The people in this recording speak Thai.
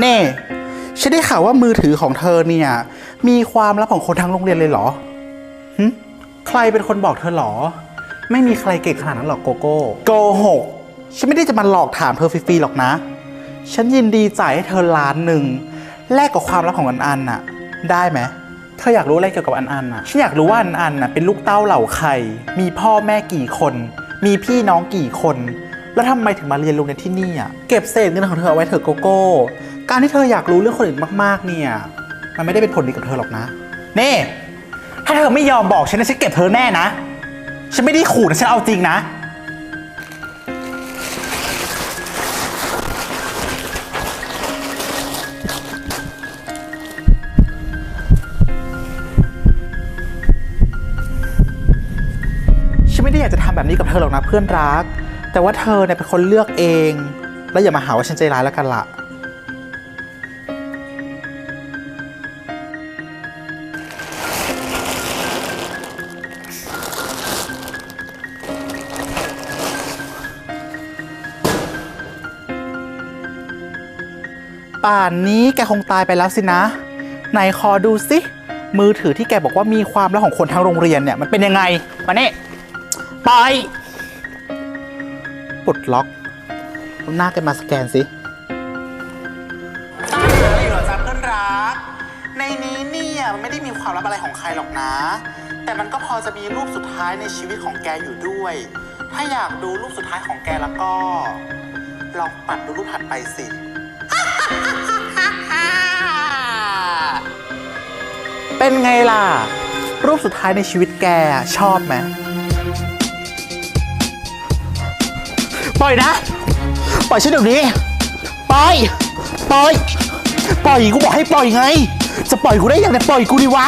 เน่ ฉันได้ข่าวว่ามือถือของเธอเนี่ย มีความลับของคนทั้งโรงเรียนเลยเหรอหึใครเป็นคนบอกเธอเหรอ ไม่มีใครเก่งขนาดนั้นหรอกโกโก้ โกหก ฉันไม่ได้จะมาหลอกถามเธอฟรีๆหรอกนะ ฉันยินดีจ่ายให้เธอล้านหนึ่งแลกกับความลับของอันอันน่ะ ได้ไหม เธออยากรู้อะไรเกี่ยวกับอันอันน่ะ ฉันอยากรู้ว่าอันอันน่ะเป็นลูกเต้าเหล่าใคร มีพ่อแม่กี่คน มีพี่น้องกี่คน แล้วทำไมถึงมาเรียนโรงเรียนที่นี่อะ เก็บเศษเงินของเธอเอาไว้เถอะโกโก้ การที่เธออยากรู้เรื่องคนอื่นมากๆ เนี่ย มันไม่ได้เป็นผลดีกับเธอหรอกนะเน่ถ้าเธอไม่ยอมบอกฉันนะฉันเก็บเธอแน่นะ ฉันไม่ได้ขู่นะฉันเอาจริงนะ ฉันไม่ได้อยากจะทำแบบนี้กับเธอหรอกนะเพื่อนรัก แต่ว่าเธอเนี่ยเป็นคนเลือกเอง แล้วอย่ามาหาว่าฉันใจร้ายแล้วกันละ ป่านนี้แกคงตายไปแล้วสินะ ไหนขอดูสิ มือถือที่แกบอกว่ามีความลับของคนทั้งโรงเรียนเนี่ยมันเป็นยังไง มาเนี่ไปปลดล็อกหน้าแกมาสแกนสิอะไรเหรอจ๊ะเพื่อนรัก ในนี้เนี่ยมันไม่ได้มีความลับอะไรของใครหรอกนะ แต่มันก็พอจะมีรูปสุดท้ายในชีวิตของแกอยู่ด้วย ถ้าอยากดูรูปสุดท้ายของแกแล้วก็ ลองปัดดูรูปถัดไปสิ เป็นไงล่ะ รูปสุดท้ายในชีวิตแกชอบไหมปล่อยนะ ปล่อยฉันเดี๋ยวนี้ ปล่อย ปล่อย ปล่อยกูบอกให้ปล่อยไง จะปล่อยกูได้ยังไงปล่อยกูดิวะ